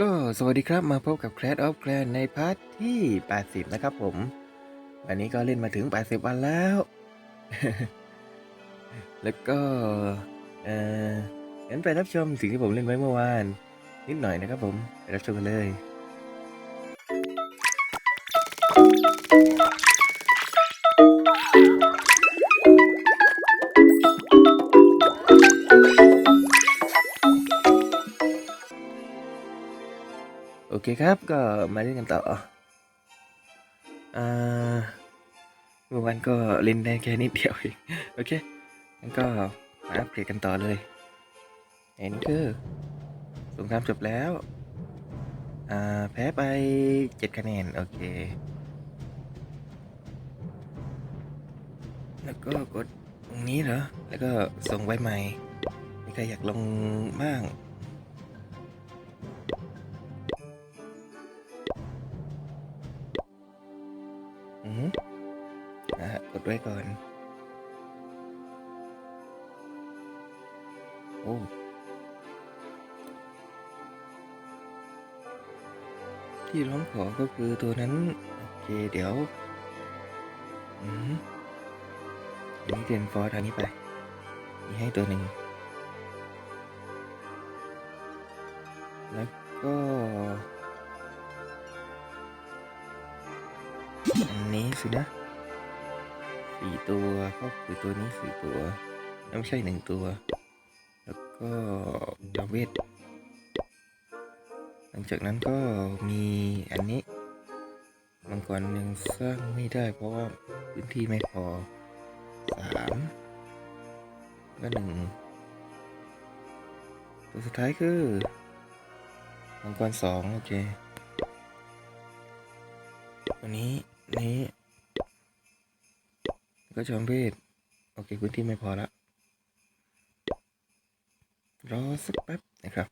ก็สวัสดีครับมาพบกับ Clash of Clan ในพาร์ทที่ 80 นะครับผม วันนี้ก็เล่นมาถึง 80 วันแล้ว แล้วก็ เอ่องั้นไปรับชมสิ่งที่ผมเล่นไว้เมื่อวาน นิดหน่อยนะครับผม ไปรับชมกันเลย เคครับก็มาเล่นกันต่ออ่าเมื่อวันก็เล่นได้แค่นิดเดียวเองโอเคงั้นก็มาอัปเกรดกันต่อเลยอันนี้คือสงครามจบแล้วอ่าแพ้ไปเจ็ดคะแนน โอเค แล้วก็กดตรงนี้เหรอ แล้วก็ส่งไว้ใหม่มีใครอยากลงบ้าง ดไว้ก่อน โอ้ที่ร้องขอก็คือตัวนั้น โอเคเดี๋ยวอืมอันนี้เดนฟอร์ทางนี้ไป มีให้ตัวหนึ่ง แล้วก็อันนี้สินะ สี่ตัวก็คือตัวนี้สี่ตัวไม่ใช่หนึ่งตัว แล้วก็ดาเวทหลังจากนั้นก็มีอันนี้มังกรยังสร้างไม่ได้ เพราะว่าพื้นที่ไม่พอสามก็หนึ่งตัวสุดท้ายคือมังกรสองโอเคตัวนี้นี้ ก็จอมเวทโอเคพื้นที่ไม่พอละรอสักแป๊บนะครับ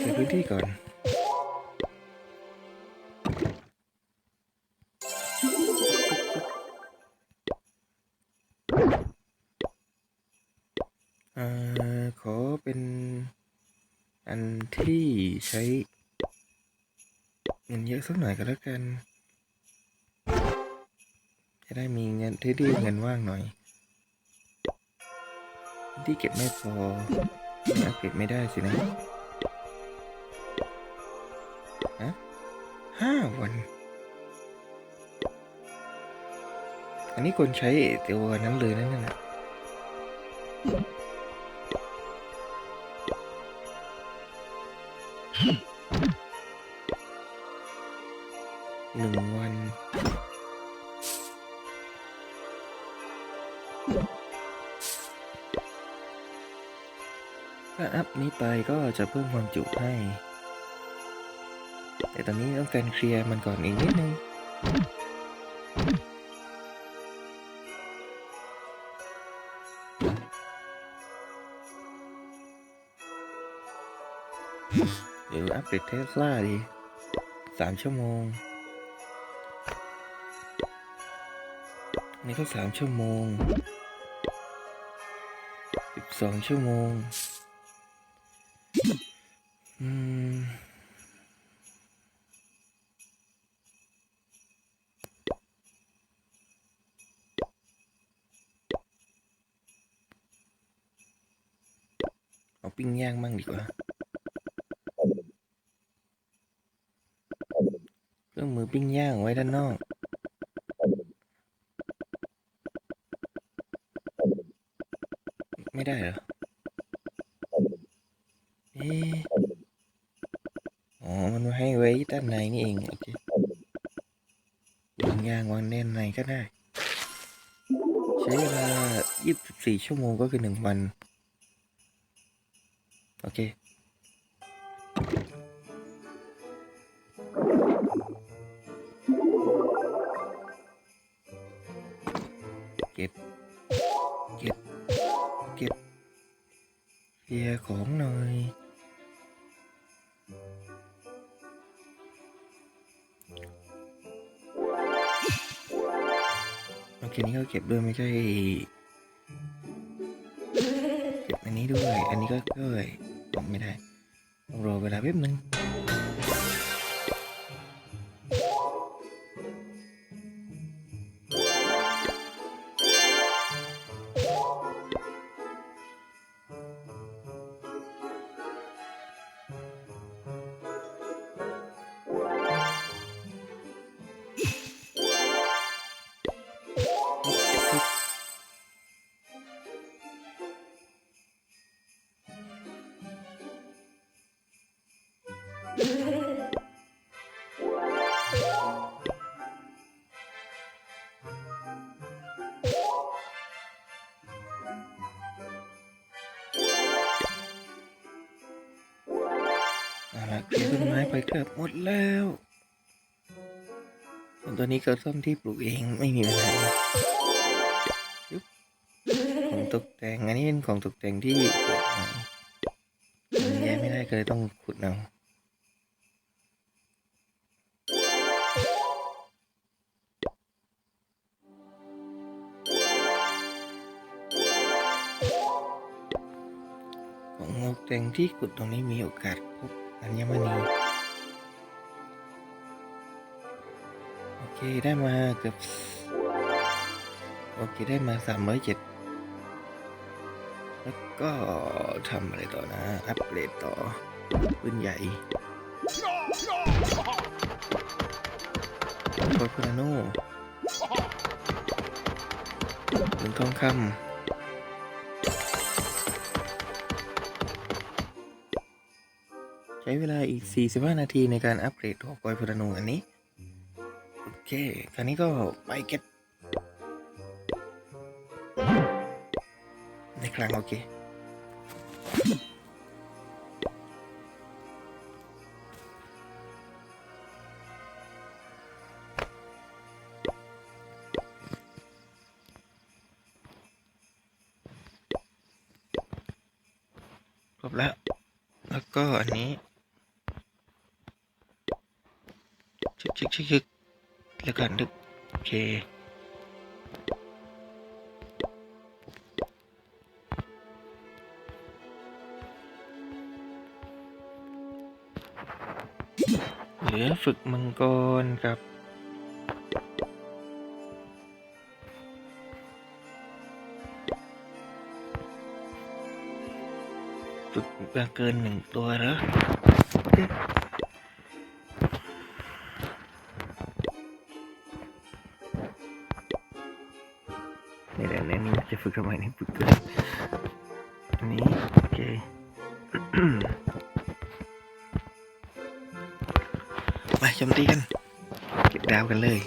เก็บพื้นที่ก่อนอขอเป็นอันที่ใช้เงินเยอะสักหน่อยก็แล้วกัน จะได้มีเงินที่ที่เงินว่างหน่อย ที่เก็บไม่พออัปเก็บไม่ได้สินะฮะห้าวัน อันนี้คนใช้ตัวนั้นเลยนั่นน่ะหนึ่ง ถ้าอัพนี้ไปก็จะเพิ่มความจุให้ แต่ตอนนี้ต้องการเคลียร์มันก่อนอีกนิดนึงเดี๋ยวอัปเดตเทสลาดีสามชั่วโมง นี่ก็สามชั่วโมงสิบสองชั่วโมง เอาปิ้งย่างมั่งดีกว่า เครื่องมือปิ้งย่างไว้ด้านนอก ไม่ได้เหรอ เอ๊ะอ๋อ มันให้ไว้ด้านในนี่เองโอเคปิ้งย่างวางแน่นในก็ได้ ใช้เวลา24 ชั่วโมงก็คือ1วัน ของหน่อย โอเคนี้ก็เก็บด้วยไม่ใช่ เก็บอันนี้ด้วย อันนี้ก็ด้วยไม่ได้รอเวลาแป๊บนึง ร์ต้นไม้ไปเกือบหมดแล้วส่วนตัวนี้ก็ต้นที่ปลูกเองไม่มีปัญหายึบของตกแต่งอันนี้เป็นของตกแต่งที่เกิดใหม่มันแย้ไม่ได้ก็เลยต้องขุดเอาของตกแต่งที่ขุดตรงนี้มีโอกาสพบอัญมณี เคได้มาเกือบโอเคได้มาสามร้อยเจ็ดแล้วก็ทำอะไรต่อนะ อัปเกรดต่อปืนใหญ่โคพราโนปืนทองคำใช้เวลาอีก 45 นาทีในการอัปเกรดหอกอยพลานูอันนี้ เคคราวนี้ก็ไปเก็บในครั้งโอเคครบแล้ว แล้วก็อันนี้ชึกชึกชึก ชึกแล้วก็นึกโอเคเหลือฝึกมังกรกับฝึกมาเกินหนึ่งตัวแล้วโอ กทำไมนี่ฝึกเกินอันนี้โอเคมาโจมตีกัน เก็บดาวกันเลย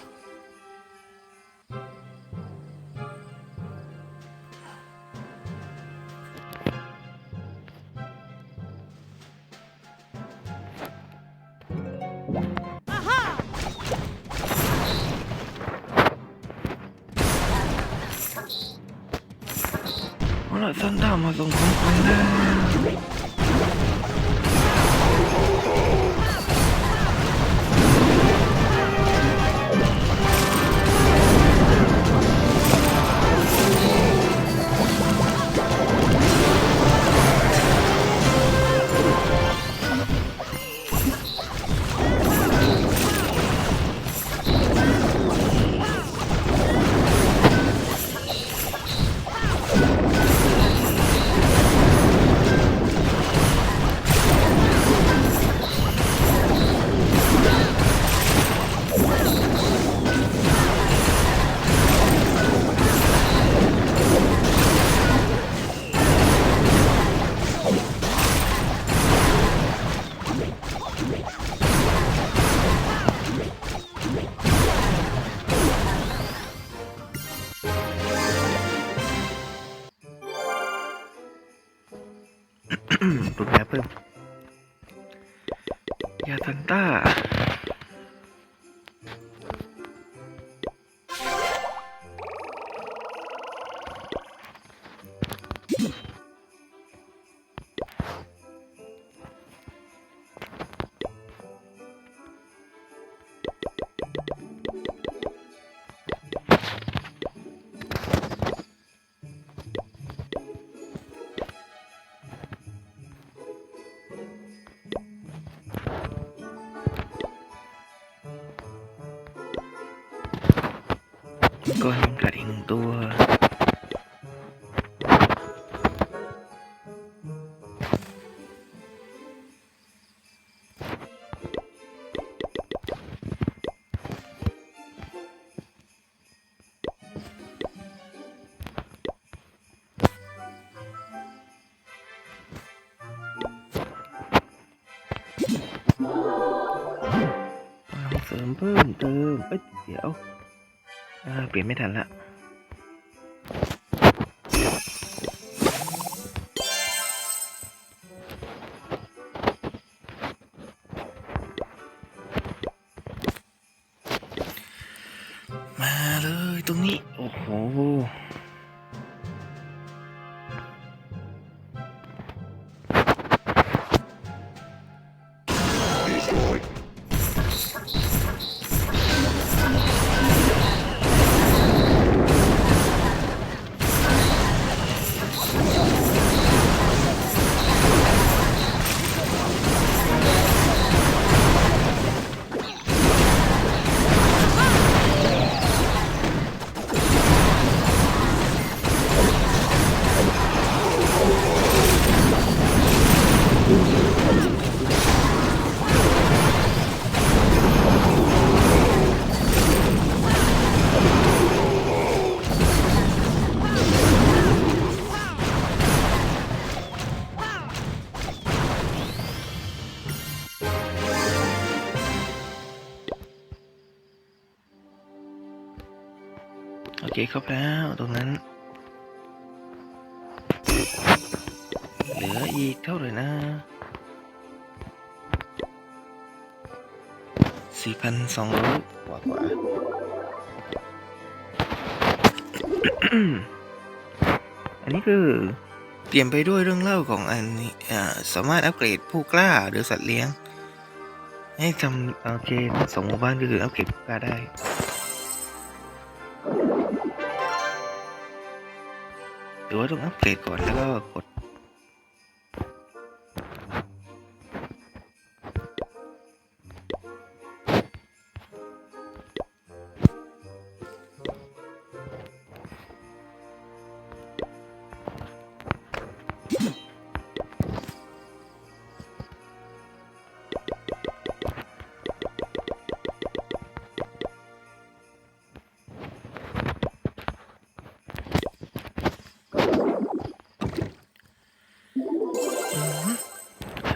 ปลุกยาเพิ่มยาซันต้า มาเลยตรงนี้ โอ้โห เคครบแล้วตรงนั้น เหลืออีกเท่าไหร่นะสี่พันสองร้อยกว่ากว่าอันนี้คือเตรียมไปด้วยเรื่องเล่าของอันนี้อ่าสามารถอัปเกรดผู้กล้าหรือสัตว์เลี้ยง ให้ทำโอเคทั้งสองหมู่บ้านก็คืออัปเกรดผู้กล้าได้ ว่าต้องอัปเกรดก่อนแล้วก็กด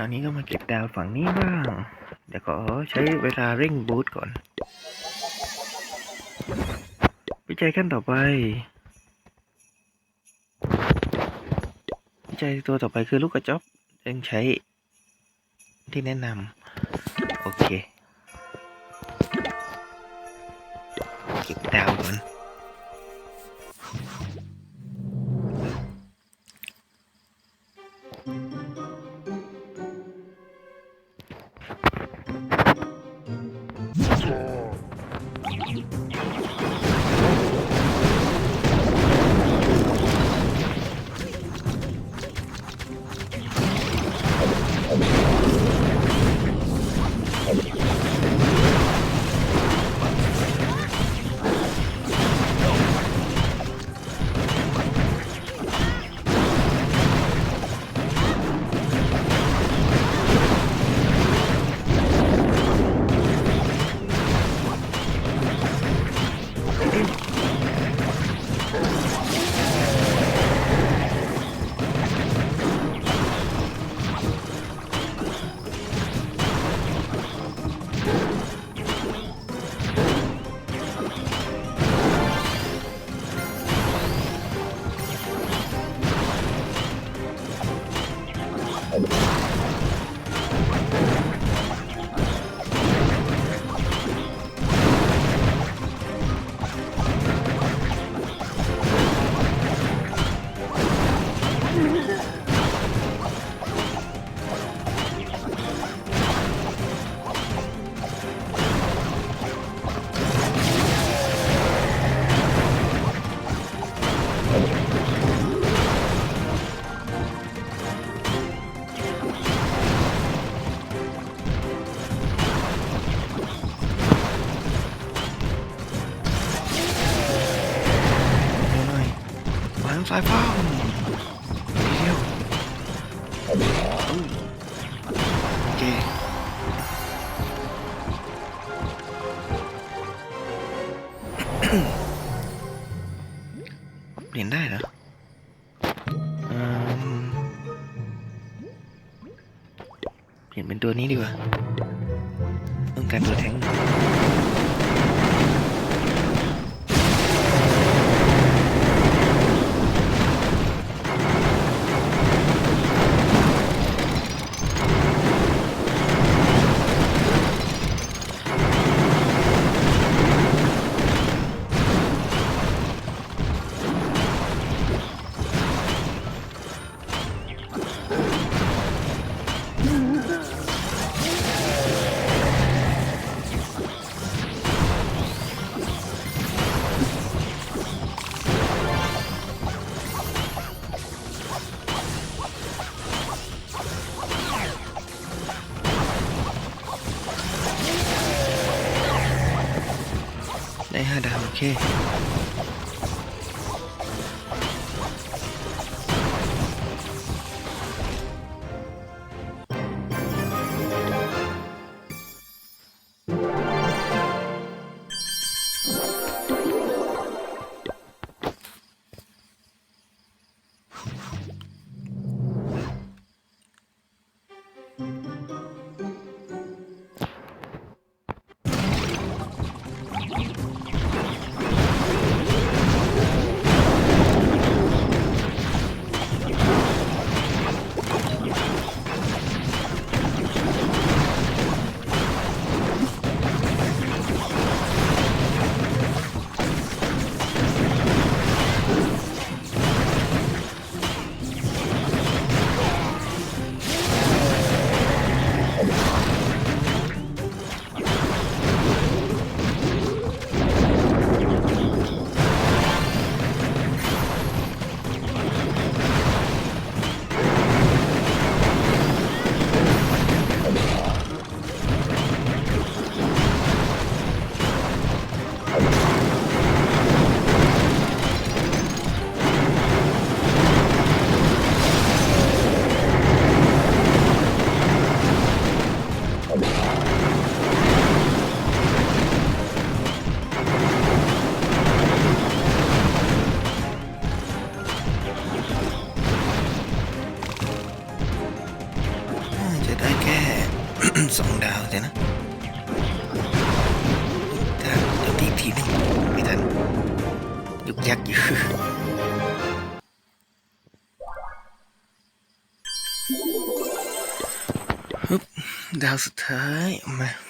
คราวนี้ก็มาเก็บดาวฝั่งนี้บ้าง เดี๋ยวขอใช้เวลาเร่งบูตก่อน วิจัยขั้นต่อไป วิจัยตัวต่อไปคือลูกกระจอกต้องใช้ที่แนะนำโอเค เก็บดาวก่อน สายฟ้าเดียวโอเคเปลี่ยนได้เหรออืมเปลี่ยนเป็นตัวนี้ดีกว่า ต้องการตัวแทง เค ดาวสุดท้ายมา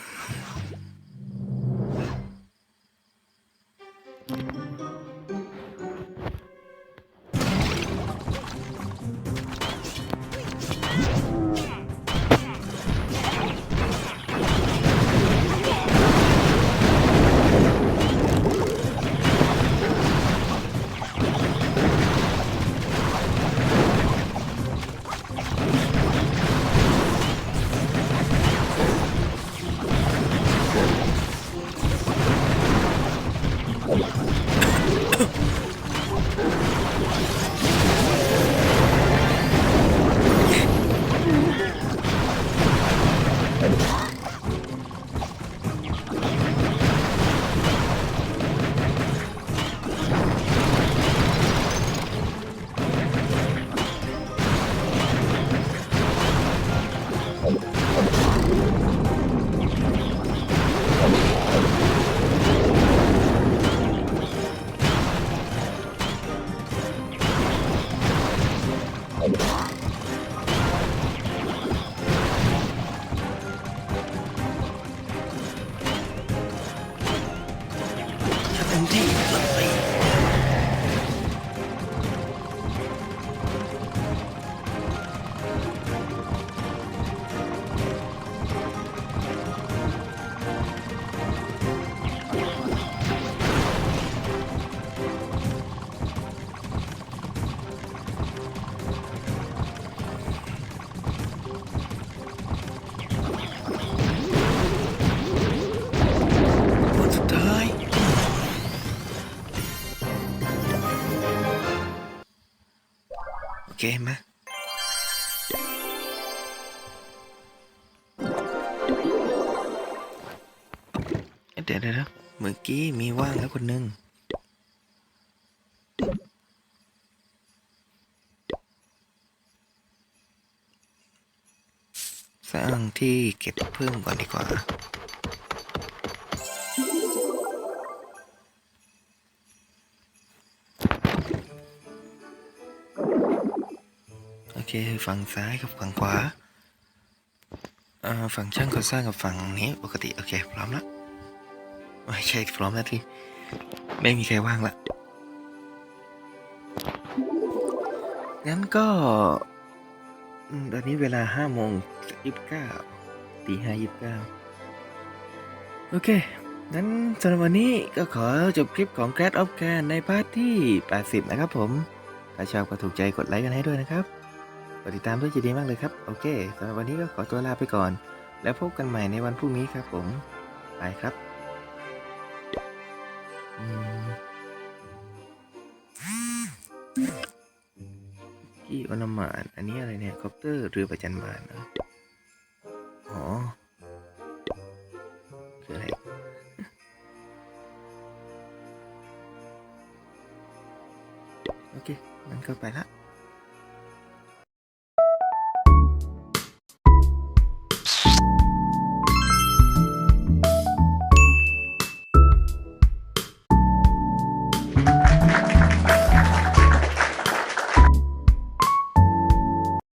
มาเดี๋ยวเดี๋ยวเดี๋ยวเมื่อกี้มีว่างแล้วคนหนึ่งสร้างที่เก็บเพิ่มก่อนดีกว่า เคฝั่งซ้ายกับฝั่งขวาฝั่งช่างก่อสร้างกับฝั่งนี้ปกติโอเคพร้อมล้วไม่ใช่พร้อมแล้วที่ไม่มีใครว่างละงั้นก็ตอนนี้เวลาห้าโมงยี่สิบเก้าตีห้ายี่สิบเก้าโอเคงั้นสำหรับวันนี้ก็ขอจบคลิปของ Grad of Can ในพาร์ทที่ 80 นะครับผม ถ้าชอบก็ถูกใจกดไลค์กันให้ด้วยนะครับ ดติดตามด้วยจะดีมากเลยครับ โอเคสำหรับวันนี้ก็ขอตัวลาไปก่อน แล้วพบกันใหม่ในวันพรุ่งนี้ครับผมไปครับกี่อนามาน อันนี้อะไรเนี่ยคอปเตอร์เรือประจันบานเห